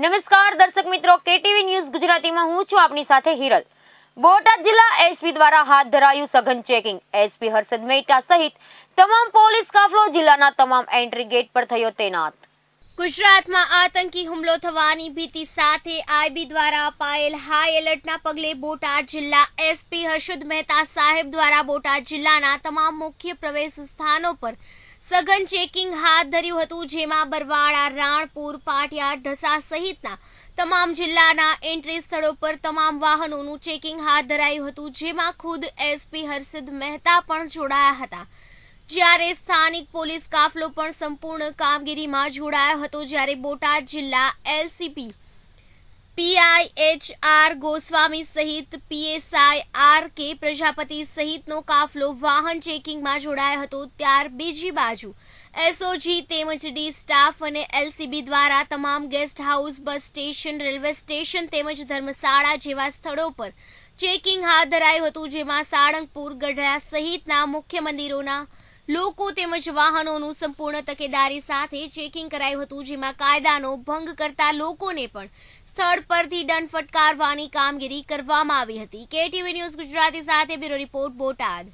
નમસ્કાર દર્શક મિત્રો, કેટીવી ન્યૂઝ ગુજરાતીમાં હું છું આપની સાથે હિરલ. બોટાદ જિલ્લા એસપી દ્વારા હાથ ધરાયું સઘન ચેકિંગ. એસપી હર્ષદ મહેતા સહિત તમામ પોલીસ કાફલો જિલ્લાના તમામ એન્ટ્રી ગેટ પર થયો તૈનાત. ગુજરાતમાં આતંકી હુમલો થવાની ભીતિ સાથે આઈબી દ્વારા અપાયેલ હાઈ એલર્ટના પગલે બોટાદ જિલ્લા એસપી હર્ષદ મહેતા સાહેબ દ્વારા બોટાદ જિલ્લાના તમામ મુખ્ય પ્રવેશ સ્થાનો પર સઘન ચેકિંગ હાથ ધર્યું હતું, જેમાં બરવાડા રાણપુર, પાટિયા, ઢસા સહિતના તમામ જિલ્લાના એન્ટ્રી સ્થળો પર તમામ વાહનોનું ચેકિંગ હાથ ધરાયું હતું, જેમાં ખુદ એસપી હર્ષદ મહેતા પણ જોડાયા હતા. જ્યારે સ્થાનિક પોલીસ કાફલો પણ સંપૂર્ણ કામગીરીમાં જોડાયો હતો, જ્યારે બોટાદ જિલ્લા એલસીપી પીઆઈએચઆર ગોસ્વામી સહિત પીએસઆઈ આર કે પ્રજાપતિ સહિતનો કાફલો વાહન ચેકિંગમાં જોડાયો હતો ત્યાર બીજી બાજુ. એસઓજી તેમજ ડી સ્ટાફ અને એલસીબી દ્વારા તમામ guest house, bus station, railway station તેમજ ધર્મશાળા જેવા સ્થળો પર ચેકિંગ હાથ ધરાયું હતું, જેમાં સાળંગપુર, ગઢડા સહિતના મુખ્ય મંદિરોના લોકો તેમજ વાહનોનું સંપૂર્ણ તકેદારી સાથે ચેકિંગ કરાયું હતું, જેમાં કાયદાનો ભંગ કરતા લોકોને પણ સ્થળ પરથી દંડ ફટકારવાની કામગીરી કરવામાં આવી હતી. કેટીવી ન્યૂઝ ગુજરાતી સાથે બ્યુરો રિપોર્ટ બોટાદ.